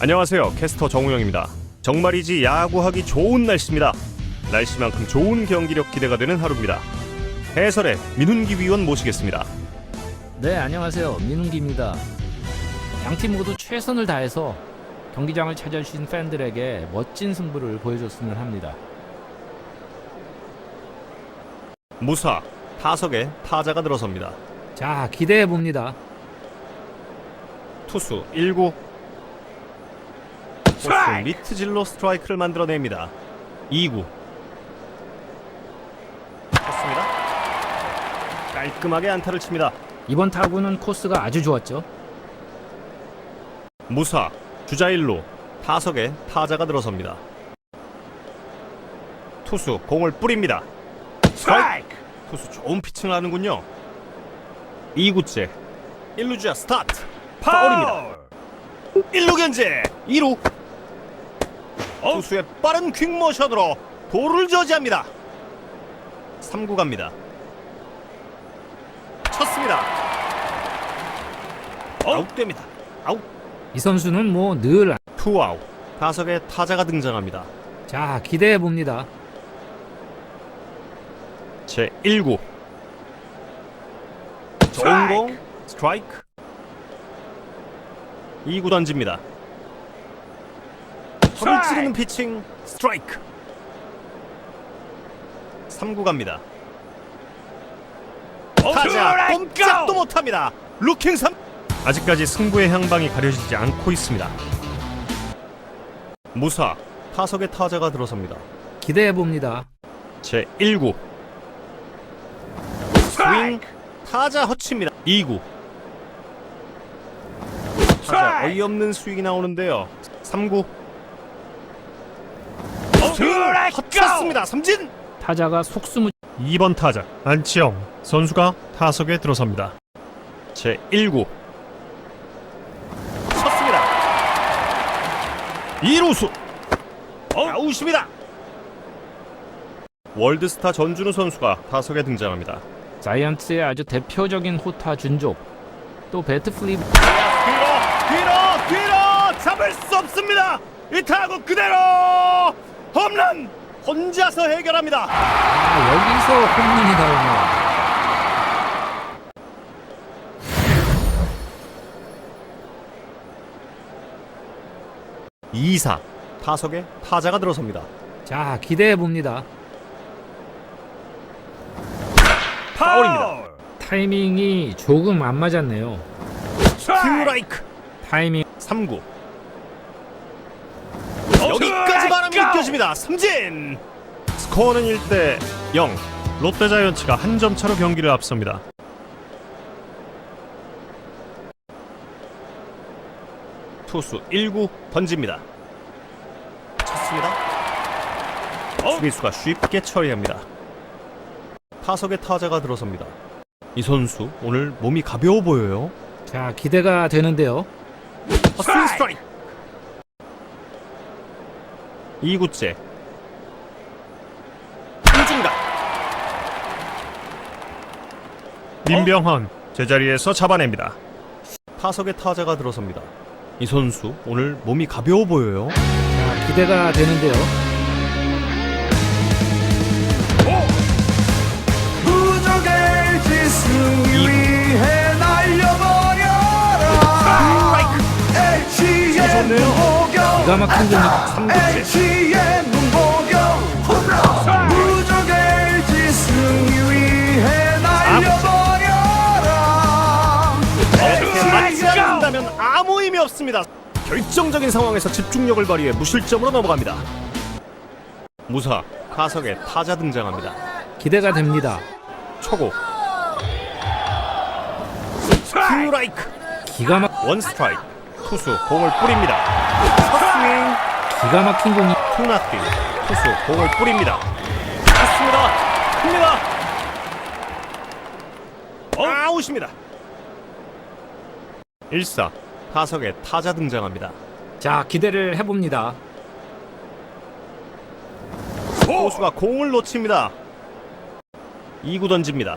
안녕하세요. 캐스터 정우영입니다. 정말이지 야구하기 좋은 날씨입니다. 날씨만큼 좋은 경기력 기대가 되는 하루입니다. 해설의 민훈기 위원 모시겠습니다. 네, 안녕하세요. 민웅기입니다. 양팀 모두 최선을 다해서 경기장을 찾아주신 팬들에게 멋진 승부를 보여줬으면 합니다. 무사 타석에 타자가 들어섭니다. 자, 기대해 봅니다. 투수 1구 포수 미트질로 스트라이크를 만들어냅니다. 2구 쳤습니다. 깔끔하게 안타를 칩니다. 이번 타구는 코스가 아주 좋았죠. 무사 주자 1루 타석에 타자가 들어섭니다. 투수 공을 뿌립니다. 스트라이크! 투수 좋은 피칭을 하는군요. 2구째 1루 주자 스타트 파울입니다. 1루 견제 2루 투수의 빠른 퀵모션으로 도루를 저지합니다. 3구 갑니다. 쳤습니다. 아웃됩니다. 아웃 이 선수는 뭐늘 투아웃 타석에 타자가 등장합니다. 자, 기대해 봅니다. 제 1구 좋은 공 스트라이크 2구 던집니다. 허를 찌르는 피칭 스트라이크 3구 갑니다. 타자 꼼짝도 못합니다. 루킹 3 아직까지 승부의 향방이 가려지지 않고 있습니다. 무사 타석에 타자가 들어섭니다. 기대해 봅니다. 제 1구 스윙 타자 허치입니다 2구 타자 어이없는 스윙이 나오는데요 3구 스윙 헛쳤습니다. 삼진. 타자가 속수무 2번 타자 안치영. 선수가 타석에 들어섭니다. 제 1구. 쳤습니다. 2루수. 아웃입니다. 월드스타 전준우 선수가 타석에 등장합니다. 자이언츠의 아주 대표적인 호타 준족. 또 배트 플립 뒤로 뒤로 뒤로 잡을 수 없습니다. 이 타구 그대로 홈런! 혼자서 해결합니다. 아, 여기서 홈런이 나오네요. 2사 타석에 타자가 들어섭니다. 자, 기대해 봅니다. 파울입니다. 타이밍이 조금 안 맞았네요. 스트라이크! 타이밍 3구 느껴집니다. 삼진. 스코어는 1대 0 롯데자이언츠가 한 점 차로 경기를 앞섭니다. 투수 1구 던집니다. 쳤습니다. 수비수가 쉽게 처리합니다. 타석에 타자가 들어섭니다. 이 선수 오늘 몸이 가벼워 보여요. 자, 기대가 되는데요. 스윙 스트라이크 2구째. 삼진각. 민병헌 제자리에서 잡아냅니다. 타석에 타자가 들어섭니다. 이 선수 오늘 몸이 가벼워 보여요. 자, 기대가 되는데요. 부족의 지승 위해 날려버려라. H의 문보경 기가 막힌 공이 3구째 H의 문보경 부족의 지승 위해 날려버려라. 이렇게 맞지 않는다면 아무 의미 없습니다. 결정적인 상황에서 집중력을 발휘해 무실점으로 넘어갑니다. 무사 타석에 타자 등장합니다. 기대가 됩니다. 초고. 스트라이크. 기가 막 원 스트라이크. 투수 공을 뿌립니다 기가 막힌 공이. 투나띵 투수 공을 뿌립니다. 쳤습니다. 큽니다. 아웃입니다. 1사 타석에 타자 등장합니다. 자, 기대를 해 봅니다. 포수가 공을 놓칩니다. 2구 던집니다.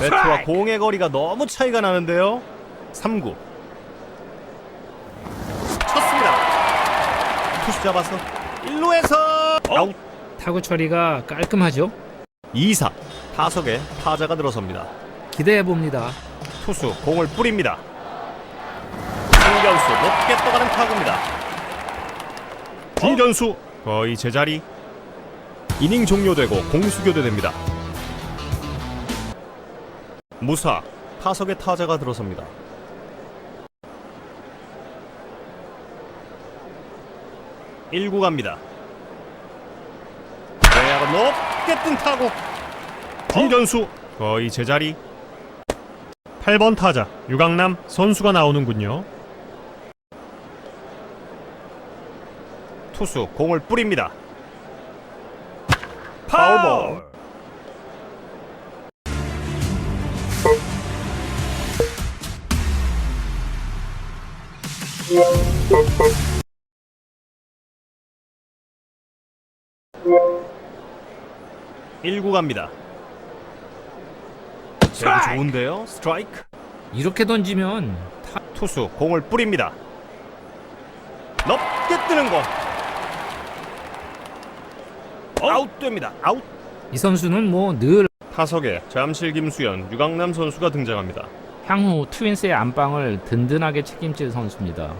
배트와 공의 거리가 너무 차이가 나는데요. 3구 투수 잡아서 1루에서 아웃 타구 처리가 깔끔하죠? 2사 타석에 타자가 들어섭니다. 기대해 봅니다. 투수 공을 뿌립니다. 중견수 높게 떠가는 타구입니다. 중견수 거의 제자리. 이닝 종료되고 공수 교대됩니다. 무사 타석에 타자가 들어섭니다. 일구 갑니다. 외야가 높게 뜬 타구. 중견수 거의 제자리. 8번 타자 유강남 선수가 나오는군요. 투수 공을 뿌립니다. 파울볼. 일구 갑니다. 제구 좋은데요? 스트라이크. 이렇게 던지면 타... 투수 공을 뿌립니다. 높게 뜨는 공. 아웃됩니다. 아웃. 이 선수는 뭐 늘 타석에 잠실 김수현, 유강남 선수가 등장합니다. 향후 트윈스의 안방을 든든하게 책임질 선수입니다.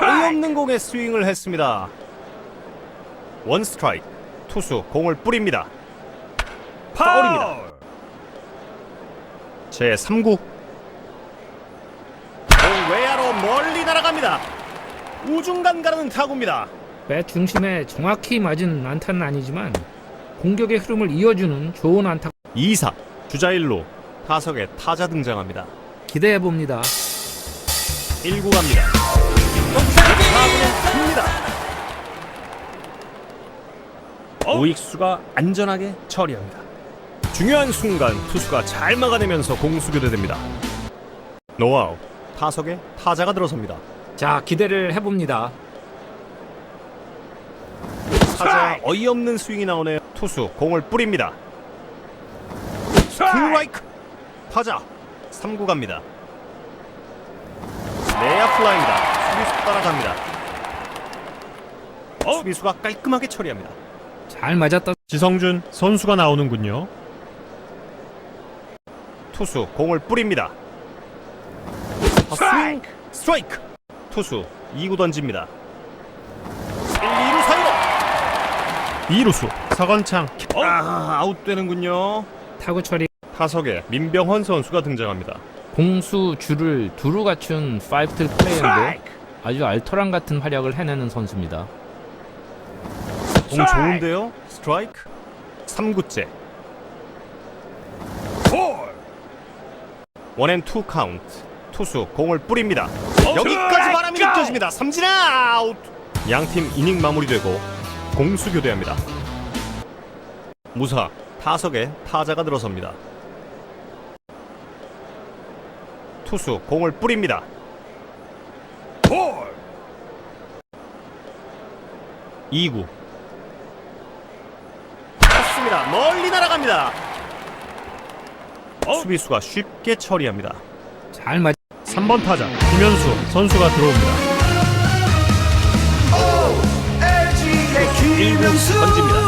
어이없는 공에 스윙을 했습니다. 원 스트라이크. 투수 공을 뿌립니다. 파울입니다. 제 3구. 공 외야로 멀리 날아갑니다. 우중간 가르는 타구입니다. 배 중심에 정확히 맞은 안타는 아니지만 공격의 흐름을 이어주는 좋은 안타 2사 주자 1루 타석에 타자 등장합니다. 기대해 봅니다. 1구 갑니다. 타구는 큽니다. 우익수가 안전하게 처리합니다. 중요한 순간 투수가 잘 막아내면서 공수 교대됩니다. 노아웃 타석에 타자가 들어섭니다. 자, 기대를 해 봅니다. 타자 어이없는 스윙이 나오네요. 투수 공을 뿌립니다. 스트라이크 타자 3구 갑니다. 내야 플라이입니다. 수비수 따라갑니다. 수비수가 깔끔하게 처리합니다. 잘 맞았다. 지성준 선수가 나오는군요. 투수 공을 뿌립니다. 스트라이크 스트라이크 투수 2구 던집니다. 1, 2루 사이로 2루수 서건창 아 아웃되는군요. 타구 처리 타석에 민병헌 선수가 등장합니다. 공수 줄을 두루 갖춘 파이브틀 플레이어인데 아주 알토란 같은 활약을 해내는 선수입니다. 공 좋은데요? 스트라이크? 3구째. 원앤투 카운트. 투수 공을 뿌립니다. 여기까지 바람이 느껴집니다. 삼진 아웃! 양팀 이닝 마무리되고 공수 교대합니다. 무사 타석에 타자가 들어섭니다. 투수 공을 뿌립니다. 2구 쳤습니다. 멀리 날아갑니다. 수비수가 쉽게 처리합니다. 잘 맞. 3번 타자 김현수 선수가 들어옵니다. 김명수 던집니다.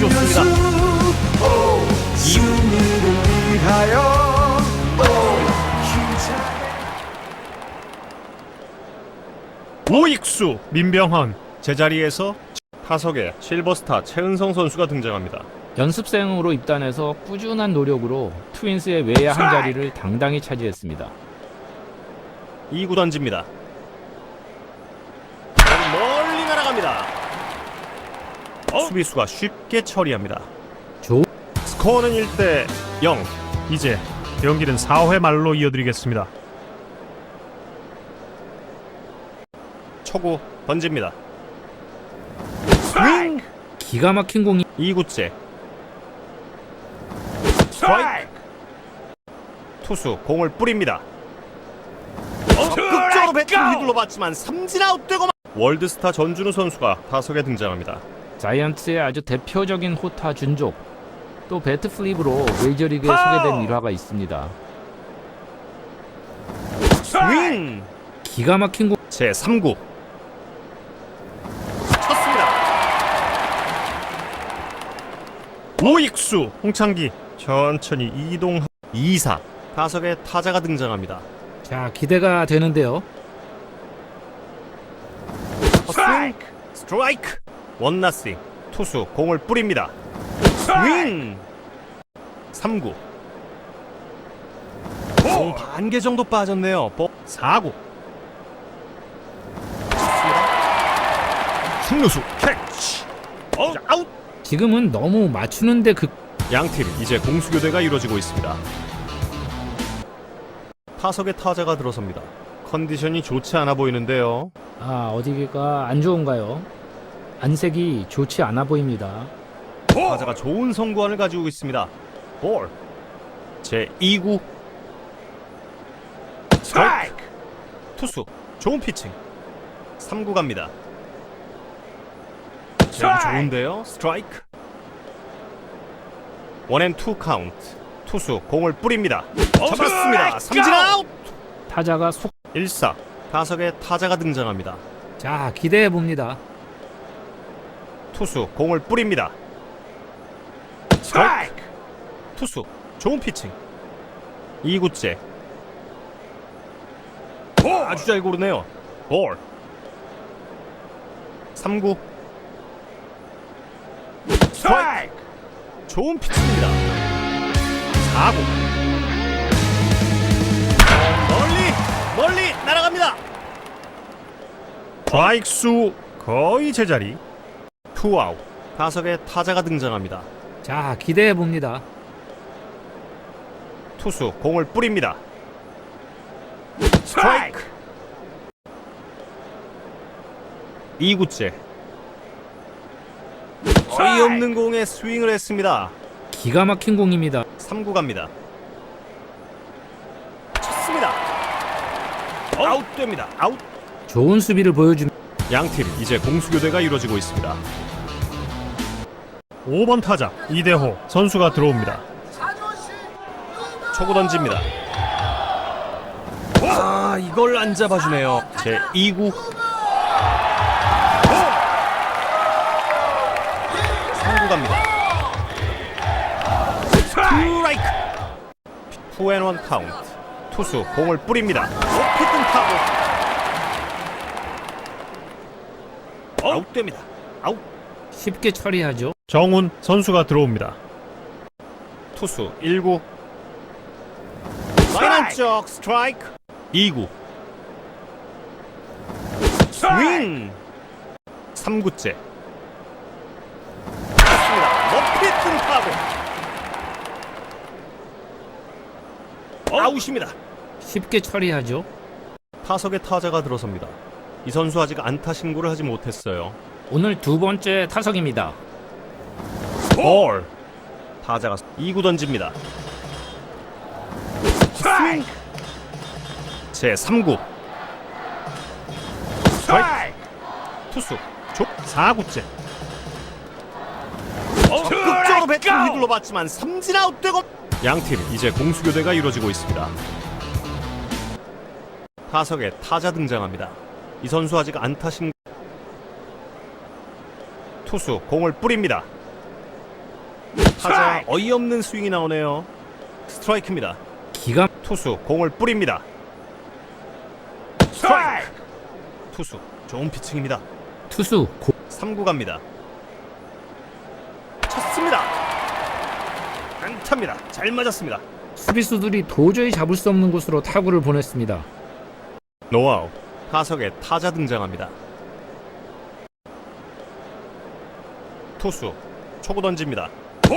좋습니다. 승리를 위하여 우익수 민병헌 제자리에서 타석에 실버스타 최은성 선수가 등장합니다. 연습생으로 입단해서 꾸준한 노력으로 트윈스의 외야 한 자리를 당당히 차지했습니다. 2구 던집니다. 공 멀리 날아갑니다. 수비수가 쉽게 처리합니다. 좋- 스코어는 1대 0. 이제 경기는 4회 말로 이어드리겠습니다. 초구 던집니다. 기가 막힌 공이 2구째. 스트라이크! 투수 공을 뿌립니다. 적극적으로 배트를 휘둘러 봤지만 삼진 아웃되고 만- 월드스타 전준우 선수가 타석에 등장합니다. 자이언츠의 아주 대표적인 호타 준족 또 배트 플립으로 메이저리그에 소개된 일화가 있습니다. 스윙! 기가 막힌 공. 제 3구 쳤습니다. 우익수 홍창기 천천히 이동 2사 타석에 타자가 등장합니다. 자, 기대가 되는데요. 스트라이크 스트라이크 원나싱 투수 공을 뿌립니다. 스윙 3구 공 반 개 정도 빠졌네요. 볼 4구 승루수 아웃 지금은 너무 맞추는데 그 양팀 이제 공수 교대가 이루어지고 있습니다. 타석에 타자가 들어섭니다. 컨디션이 좋지 않아 보이는데요. 아, 어디가 안 좋은가요? 안색이 좋지 않아 보입니다. 타자가 좋은 성구안을 가지고 있습니다. 볼. 제 2구. 스트라이크. 투수 좋은 피칭. 3구 갑니다. 제구 좋은데요. 스트라이크. 원앤투 카운트. 투수 공을 뿌립니다. 잡았습니다. 삼진 아웃. 타자가 속. 1사. 타석에 타자가 등장합니다. 자, 기대해 봅니다. 투수 공을 뿌립니다. 스트라이크. 투수 좋은 피칭. 2구째. 아주 잘 고르네요. 볼. 3구. 스트라이크. 좋은 피칭입니다. 4구. 멀리 멀리 날아갑니다. 좌익수 거의 제자리. 투아웃. 타석에 타자가 등장합니다. 자, 기대해 봅니다. 투수 공을 뿌립니다. 스트라이크. 2구째. 어이없는 공에 스윙을 했습니다. 기가 막힌 공입니다. 3구 갑니다. 쳤습니다. 아웃됩니다. 아웃. 좋은 수비를 보여주 양팀 이제 공수 교대가 이루어지고 있습니다. 5번 타자 이대호 선수가 들어옵니다. 초구 던집니다. 아 이걸 안 잡아주네요. 제 2구 3구 투앤원 카운트 투수 공을 뿌립니다. 높이 뜬 타구 아웃됩니다. 아웃. 쉽게 처리하죠. 정훈 선수가 들어옵니다. 투수 1구. 라인 안쪽 스트라이크. 2구. 스윙. 3구째. 높이 뜬 타구. 아웃입니다. 쉽게 처리하죠. 타석에 타자가 들어섭니다. 이 선수 아직 안타 신고를 하지 못했어요. 오늘 두 번째 타석입니다. 볼. 타자가 2구 던집니다. 스윙. 제 3구. 스트라이크. 투수. 조 4구째. 적극적으로 배트를 휘둘러 봤지만 삼진 아웃되고 양팀 이제 공수 교대가 이루어지고 있습니다. 타석에 타자 등장합니다. 이 선수 아직 안타 신 투수 공을 뿌립니다. 타자 어이없는 스윙이 나오네요. 스트라이크입니다. 기가 투수 공을 뿌립니다. 스트라이크. 투수 좋은 피칭입니다. 투수 고, 3구 갑니다. 쳤습니다. 안타입니다. 잘 맞았습니다. 수비수들이 도저히 잡을 수 없는 곳으로 타구를 보냈습니다. 노아웃. 타석에 타자 등장합니다. 투수 초구 던집니다. 볼.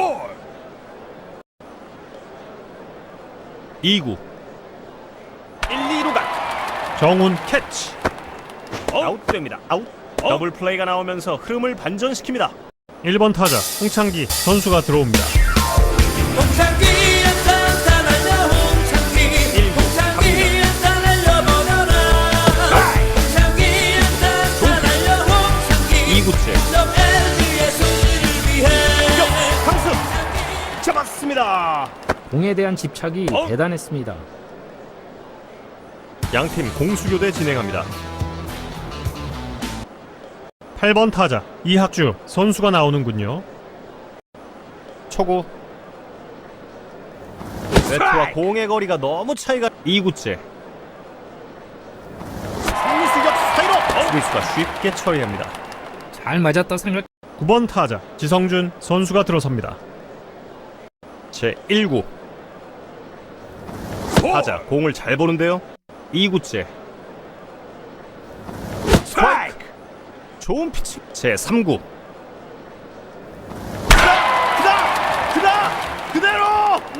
2구 1, 2루간 정훈 캐치 아웃됩니다. 아웃 더블 플레이가 나오면서 흐름을 반전시킵니다. 1번 타자 홍창기 선수가 들어옵니다. 홍창기 안타 날려 홍창기 홍창기 안타 날려버려라 홍창기 안타 날려 홍창기 2구째 점 LG의 승리를 위해 강수 잡았습니다. 공에 대한 집착이 어? 대단했습니다. 양팀 공수교대 진행합니다. 8번 타자 이학주 선수가 나오는군요. 초구 배트와 공의 거리가 너무 차이가 2구째. 3루 수격 스타이로 수비수가 쉽게 처리합니다. 잘 맞았다 생각. 9번 타자 지성준 선수가 들어섭니다. 제 1구. 타자 공을 잘 보는데요. 2구째. 스트라이크! 좋은 피치. 제 3구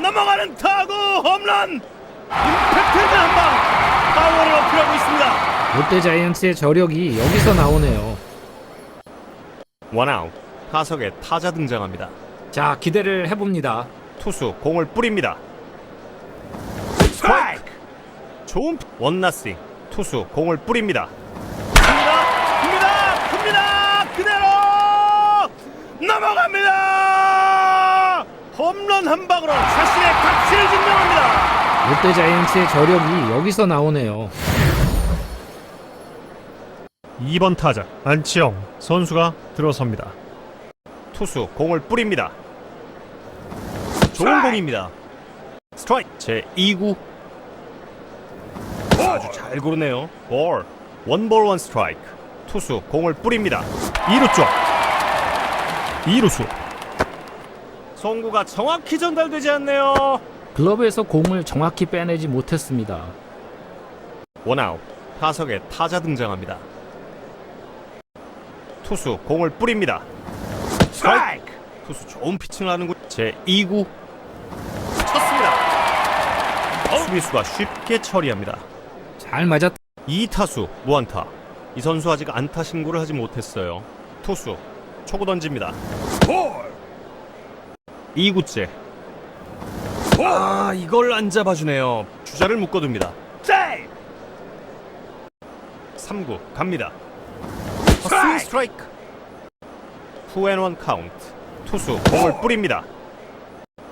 넘어가는 타구 홈런 임팩트 있는 한방 파워를 어필하고 있습니다. 롯데 자이언츠의 저력이 여기서 나오네요. 원아웃 타석에 타자 등장합니다. 자 기대를 해봅니다. 투수 공을 뿌립니다. 스트라이크. 좋은 피- 원나싱. 투수 공을 뿌립니다. 큽니다. 큽니다. 큽니다. 그대로 넘어갑니다. 홈런 한 방으로 자신의 가치를 증명합니다. 롯데 자이언츠의 저력이 여기서 나오네요. 2번 타자 안치영 선수가 들어섭니다. 투수 공을 뿌립니다. 좋은 공입니다. 스트라이크 제 2구 아주 잘 고르네요. 볼 원볼 원 스트라이크 투수 공을 뿌립니다. 2루 쪽 2루수 송구가 정확히 전달되지 않네요. 글러브에서 공을 정확히 빼내지 못했습니다. 원아웃 타석에 타자 등장합니다. 투수 공을 뿌립니다. 스트라이크 투수 좋은 피칭을 하는군 제 2구 쳤습니다. 수비수가 쉽게 처리합니다. 잘 맞았. 2타수 무안타 이 선수 아직 안타 신고를 하지 못했어요. 투수 초구 던집니다. 2구째 아 이걸 안 잡아주네요. 주자를 묶어둡니다. 3구 갑니다. 스윙 스트라이크. 투앤원 카운트. 투수 공을 뿌립니다.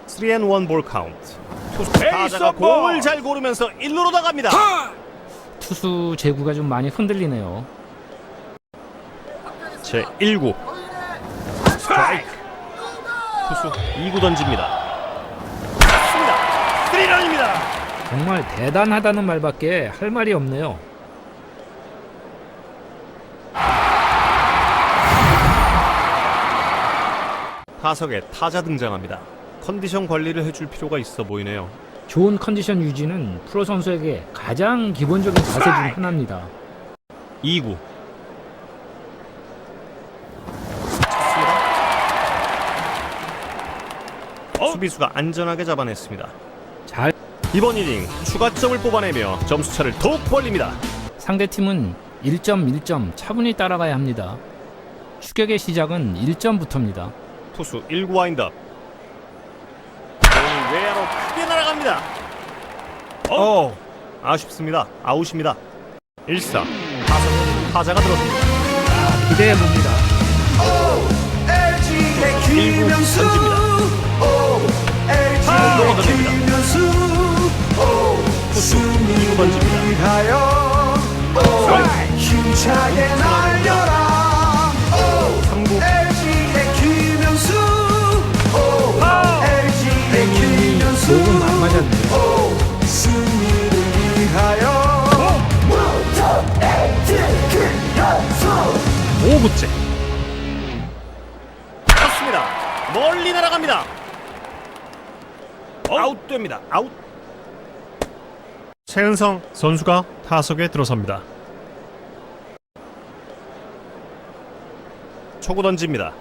3앤1 볼 카운트. 투수 타자가 공을 잘 고르면서 1루로 나갑니다. 투수 제구가 좀 많이 흔들리네요. 제 1구 스트라이크. 투수 2구 던집니다. 습니다 3런입니다. 정말 대단하다는 말밖에 할 말이 없네요. 타석에 타자 등장합니다. 컨디션 관리를 해줄 필요가 있어 보이네요. 좋은 컨디션 유지는 프로 선수에게 가장 기본적인 자세 중 하나입니다. 2구 수비수가 안전하게 잡아냈습니다. 잘 이번 이닝 추가점을 뽑아내며 점수차를 더욱 벌립니다. 상대 팀은 1점 1점 차분히 따라가야 합니다. 추격의 시작은 1점부터입니다. 투수 1구 와인드업 공이 외야로 크게 날아갑니다. 어 아쉽습니다. 아웃입니다. 1사 타석 타자가 들어섭니다. 기대해 봅니다. 1구 던집니다. 타구로 던집니다. 투수 2구 던집니다. 힘차게 날려라. 3구 LG의 김현수. LG의 공이 조금 안 위하여. 5구째 쳤습니다. 멀리 날아갑니다 아웃됩니다. 아웃. 최은성 선수가 타석에 들어섭니다. 초구 던집니다.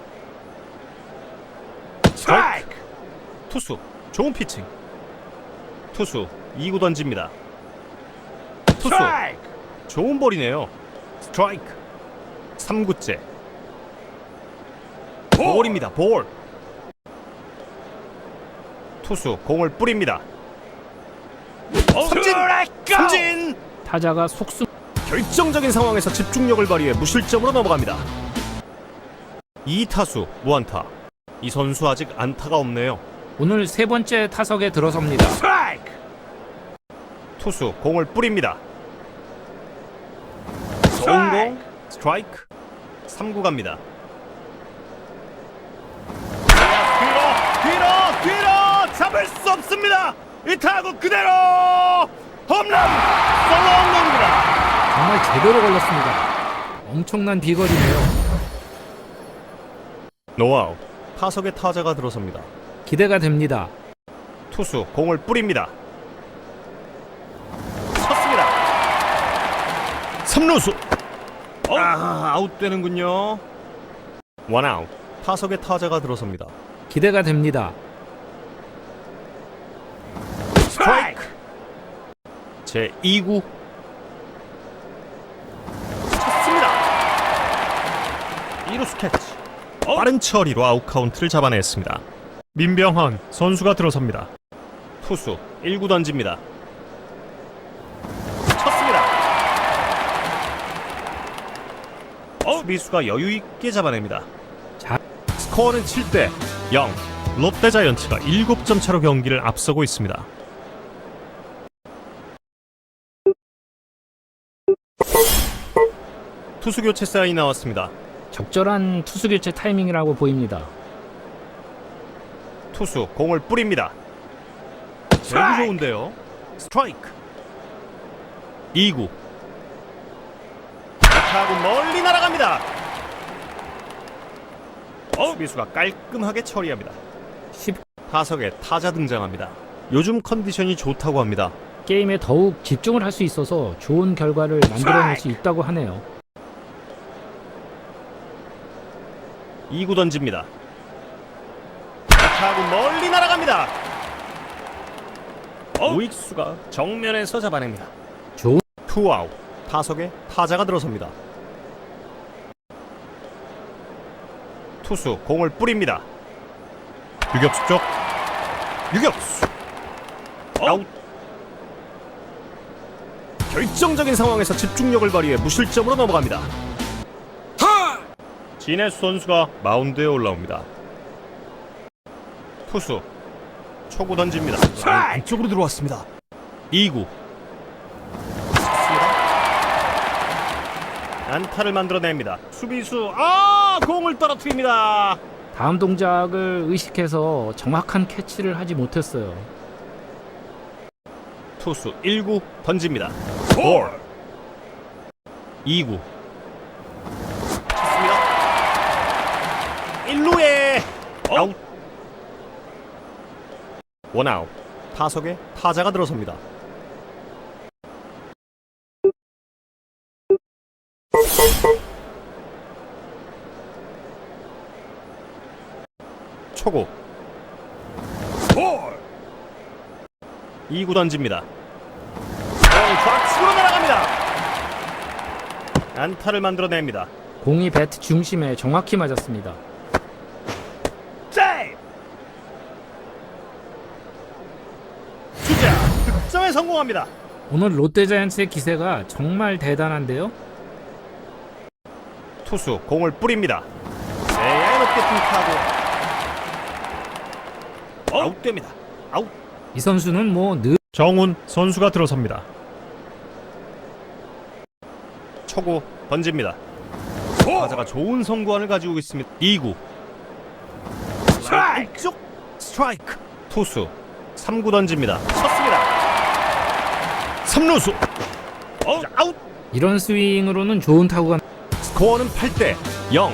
스트라이크! 투수 좋은 피칭. 투수 2구 던집니다. 투수 좋은 볼이네요. 스트라이크! 3구째. 볼입니다 볼 투수 공을 뿌립니다. 어, 삼진! 그러니까! 삼진! 타자가 속수 결정적인 상황에서 집중력을 발휘해 무실점으로 넘어갑니다. 2타수 무안타. 이 선수 아직 안타가 없네요. 오늘 세 번째 타석에 들어섭니다. 스트라이크! 투수 공을 뿌립니다. 성공 스트라이크 3구 갑니다. 잡을 수 없습니다. 이 타구 그대로 홈런 솔로 홈런입니다. 정말 제대로 걸렸습니다. 엄청난 비거리네요. 노아웃. 타석에 타자가 들어섭니다. 기대가 됩니다. 투수 공을 뿌립니다. 쳤습니다. 3루수. 아 아웃되는군요. 원아웃. 타석에 타자가 들어섭니다. 기대가 됩니다. 스트라이크 제 2구. 쳤습니다. 2루수 캐치. 빠른 처리로 아웃 카운트를 잡아냈습니다. 민병헌 선수가 들어섭니다. 투수 1구 던집니다. 쳤습니다. 수비수가 여유 있게 잡아냅니다. 자. 스코어는 7대 0 롯데 자이언츠가 7점 차로 경기를 앞서고 있습니다 투수 교체 사인이 나왔습니다. 적절한 투수 교체 타이밍이라고 보입니다. 투수 공을 뿌립니다. 매우 좋은데요. 스트라이크. 2구. 타구 멀리 날아갑니다. 수비수가 깔끔하게 처리합니다. 10 타석에 타자 등장합니다. 요즘 컨디션이 좋다고 합니다. 게임에 더욱 집중을 할 수 있어서 좋은 결과를 만들어낼 수 있다고 하네요. 2구 던집니다. 타구 멀리 날아갑니다. 우익수가 정면에서 잡아냅니다. 좋은 투아웃 타석에 타자가 들어섭니다. 투수 공을 뿌립니다. 유격수 쪽 유격수 아웃 결정적인 상황에서 집중력을 발휘해 무실점으로 넘어갑니다. 진해수 선수가 마운드에 올라옵니다. 투수 초구 던집니다. 안쪽으로 들어왔습니다. 2구 안타를 만들어냅니다. 수비수 아 공을 떨어뜨립니다. 다음 동작을 의식해서 정확한 캐치를 하지 못했어요. 투수 1구 던집니다. 볼 2구 아웃 원아웃 타석에 타자가 들어섭니다. 초구 볼 2구 던집니다. 공 좌측으로 날아갑니다. 안타를 만들어냅니다. 공이 배트 중심에 정확히 맞았습니다. 세이브! 주자 득점에 성공합니다. 오늘 롯데자이언츠의 기세가 정말 대단한데요. 투수 공을 뿌립니다. 내야에 높게 뜬 타고 아웃됩니다. 아웃. 이 선수는 뭐 늘 정훈 선수가 들어섭니다. 초구 던집니다. 타자가 좋은 성구안을 가지고 있습니다. 2구 스트라이크 스트라이크 투수 3구 던집니다. 쳤습니다. 3루수 아웃 이런 스윙으로는 좋은 타구가 스코어는 8대 0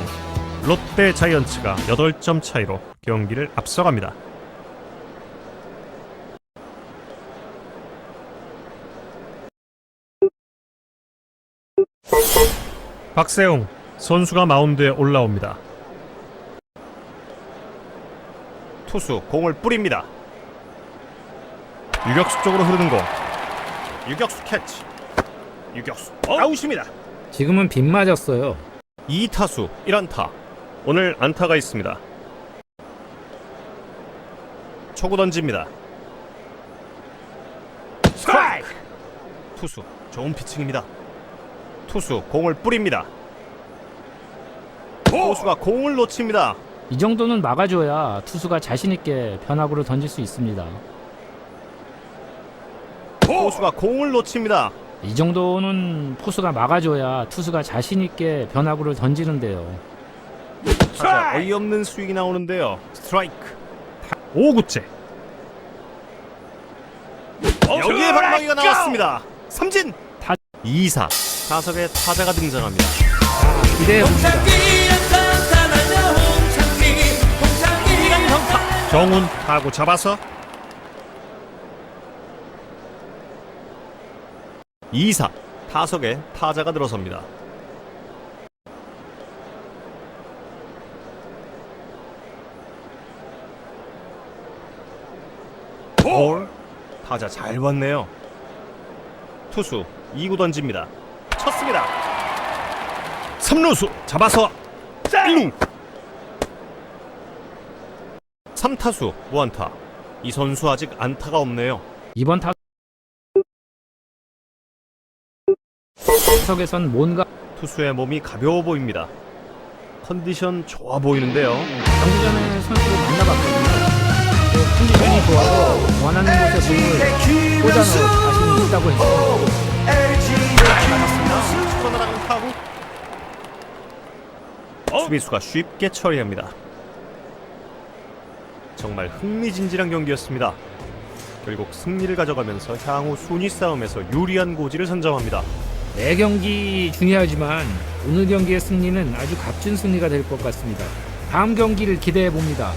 롯데 자이언츠가 8점 차이로 경기를 앞서갑니다. 박세웅 선수가 마운드에 올라옵니다. 투수 공을 뿌립니다. 유격수 쪽으로 흐르는 공. 유격수 캐치. 유격수 아웃입니다. 지금은 빗 맞았어요. 2타수 1안타. 오늘 안타가 있습니다. 초구 던집니다. 스트라이크. 투수 좋은 피칭입니다. 투수 공을 뿌립니다. 투수가 공을 놓칩니다. 이 정도는 막아줘야 투수가 자신 있게 변화구를 던질 수 있습니다. 투수가 공을 놓칩니다. 이 정도는 포수가 막아줘야 투수가 자신 있게 변화구를 던지는데요. 타자 어이없는 스윙이 나오는데요. 스트라이크. 5구째. 여기에 방망이가 나왔습니다. 삼진. 타- 2사. 타석에 타자가 등장합니다. 기대해 봅니다. 정훈 타구 잡아서 2사 타석에 타자가 들어섭니다. 볼 타자 잘 봤네요. 투수 2구 던집니다. 쳤습니다. 3루수 잡아서 1루 3타수 무안타 이 선수 아직 안타가 없네요. 이번 타 타석에선 뭔가 투수의 몸이 가벼워 보입니다. 컨디션 좋아 보이는데요. 경기 전에 선수를 만나봤거든요. 또 컨디션이 좋아서 원하는 곳에 공을 꽂아넣을 자신이 있다고 날아가는 타구. 수비수가 쉽게 처리합니다. 정말 흥미진진한 경기였습니다. 결국 승리를 가져가면서 향후 순위 싸움에서 유리한 고지를 선점합니다. 매 경기 중요하지만 오늘 경기의 승리는 아주 값진 승리가 될 것 같습니다. 다음 경기를 기대해 봅니다.